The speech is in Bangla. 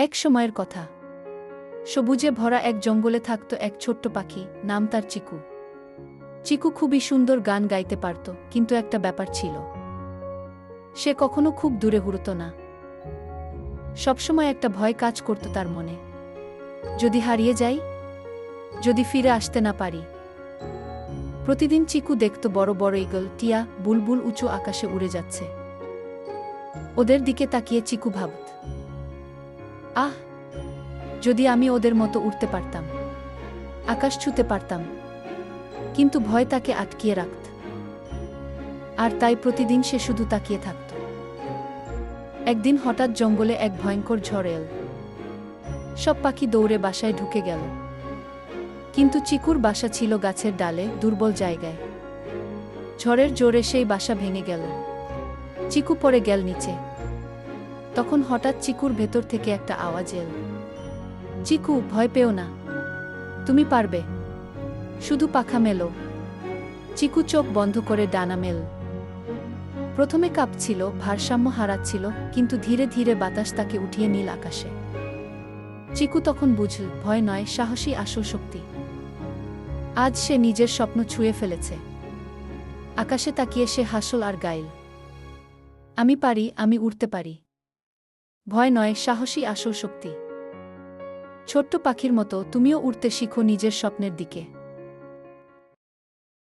এক সময়ের কথা। সবুজে ভরা এক জঙ্গলে থাকত এক ছোট্ট পাখি, নাম তার চিকু। চিকু খুবই সুন্দর গান গাইতে পারত, কিন্তু একটা ব্যাপার ছিল। সে কখনো খুব দূরে ঘুরত না। সবসময় একটা ভয় কাজ করত তার মনে। যদি হারিয়ে যাই, যদি ফিরে আসতে না পারি। প্রতিদিন চিকু দেখত বড় বড় ইগল টিয়া বুলবুল উঁচু আকাশে উড়ে যাচ্ছে। ওদের দিকে তাকিয়ে চিকু ভাবত। আহ, যদি আমি ওদের মতো উঠতে পারতাম, আকাশ ছুতে পারতাম, কিন্তু ভয় তাকে আটকিয়ে রাখত। আর তাই প্রতিদিন সে শুধু তাকিয়ে থাকত। একদিন হঠাৎ জঙ্গলে এক ভয়ঙ্কর ঝড় এল। সব পাখি দৌড়ে বাসায় ঢুকে গেল। কিন্তু চিকুর বাসা ছিল গাছের ডালে, দুর্বল জায়গায়। ঝড়ের জোরে সেই বাসা ভেঙে গেল। চিকু পড়ে গেল নিচে। তখন হঠাৎ চিকুর ভেতর থেকে একটা আওয়াজ এল। চিকু, ভয় পেও না। তুমি পারবে। শুধু পাখা মেলো। চিকু চোখ বন্ধ করে ডানা মেল। প্রথমে কাঁপছিল, ভারসাম্য হারাচ্ছিল, কিন্তু ধীরে ধীরে বাতাস তাকে উঠিয়ে নীল আকাশে। চিকু তখন বুঝল, ভয় নয়, সাহসী আসল শক্তি। আজ সে নিজের স্বপ্ন ছুঁয়ে ফেলেছে। আকাশে তাকিয়ে সে হাসল আর গাইল, আমি পারি, আমি উড়তে পারি। ভয় নয় সাহসী আসল শক্তি। ছোট্ট পাখির মতো তুমিও উড়তে শিখো নিজের স্বপ্নের দিকে।